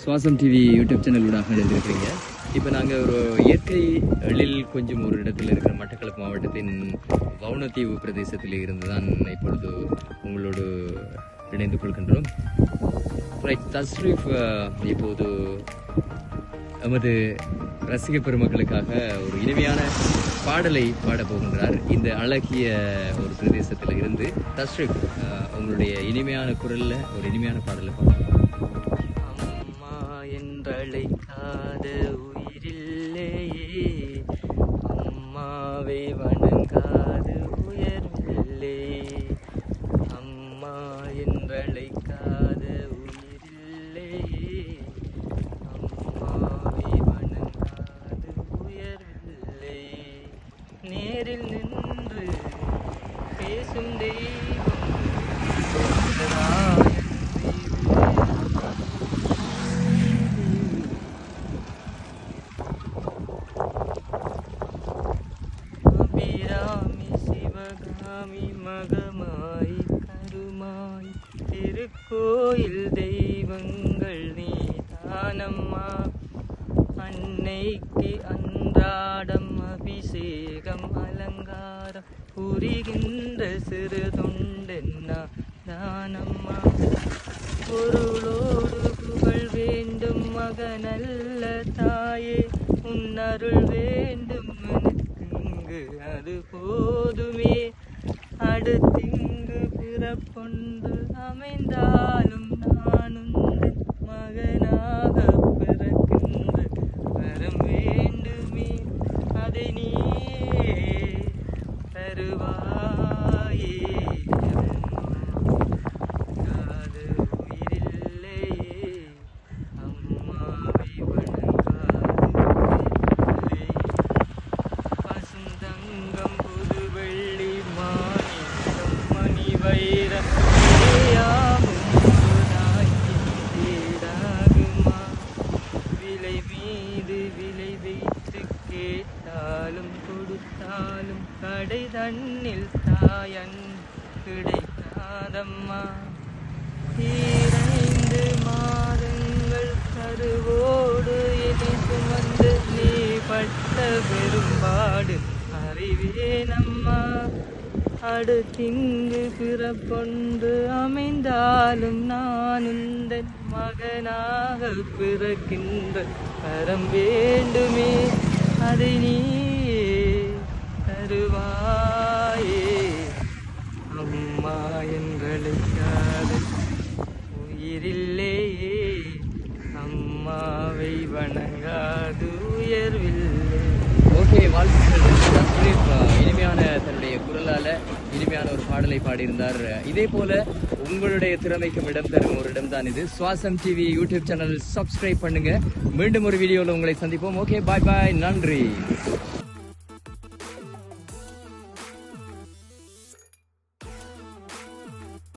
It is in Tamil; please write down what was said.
சுவாசம் டிவி யூடியூப் சேனல் ஊடாக இணைந்திருக்கிறீங்க இப்போ நாங்கள் ஒரு இயற்கை எழில் கொஞ்சம் ஒரு இடத்துல இருக்கிற மட்டக்களப்பு மாவட்டத்தின் வவுனத்தீவு பிரதேசத்தில் இருந்து தான் இப்பொழுது உங்களோடு இணைந்து கொள்கின்றோம். ரைட் தஸ்ரீஃப் இப்போது எமது ரசிக பெருமக்களுக்காக ஒரு இனிமையான பாடலை பாட போகின்றார். இந்த அழகிய ஒரு பிரதேசத்தில் இருந்து தஸ்ரீஃப் உங்களுடைய இனிமையான குரலில் ஒரு இனிமையான பாடலை பாடுங்க வணங்காத உயிரில்லையே அம்மாவை வணங்காத உயர்வில்லையே அம்மா என்றழைக்காத உயிரில்லையே அம்மாவை வணங்காத உயர்வில்லையே நேரில் நின்று பேசும் தெய்வம் மகமாய் கருமாய். திருக்கோயில் தெய்வங்கள் நீ தானம்மா. அன்னைக்கு அன்றாடம் அபிஷேகம் அலங்காரம் புரிகின்ற சிறு தொண்டென்னா தானம்மா. பொருளோடு புகழ் வேண்டும் மகனல்ல தாயே. உன்னருள் வேண்டும் எனக்கு அது போதுமே. அடுத்திங்கு பிறப்பொன்று அமைந்தாலும் கேட்டாலும் கொடுத்தாலும் கடை தன்னில் தாயன் கிடைக்காதம்மா. ஈரைந்து மாதங்கள் கருவோடு இனி சுமந்து நீ பட்ட பெரும்பாடு அறிவேனம்மா அடுத்திங்கு பிறப்பொன்று அமைந்தாலும் நான் உந்தன் மகனாக பிறக்கின்ற வரம் வேண்டுமே. அதை நீ தருவாயே. அம்மா என்றழைக்காத உயிரில்லையே. அம்மாவை வணங்காது உயர்வில்லை. ஓகே வாழ்த்துக்கள். தஸ்ரீஃப் இனிமையான தன்னுடைய குரலால இனிமையான ஒரு பாடலை பாடியிருந்தார். இதே போல உங்களுடைய திறமைக்கும் இடம் தரும் ஒரு இடம் தான் இது. சுவாசம் டிவி யூடியூப் சேனல் சப்ஸ்கிரைப் பண்ணுங்க. மீண்டும் ஒரு வீடியோவில் உங்களை சந்திப்போம். ஓகே பாய் பாய் நன்றி.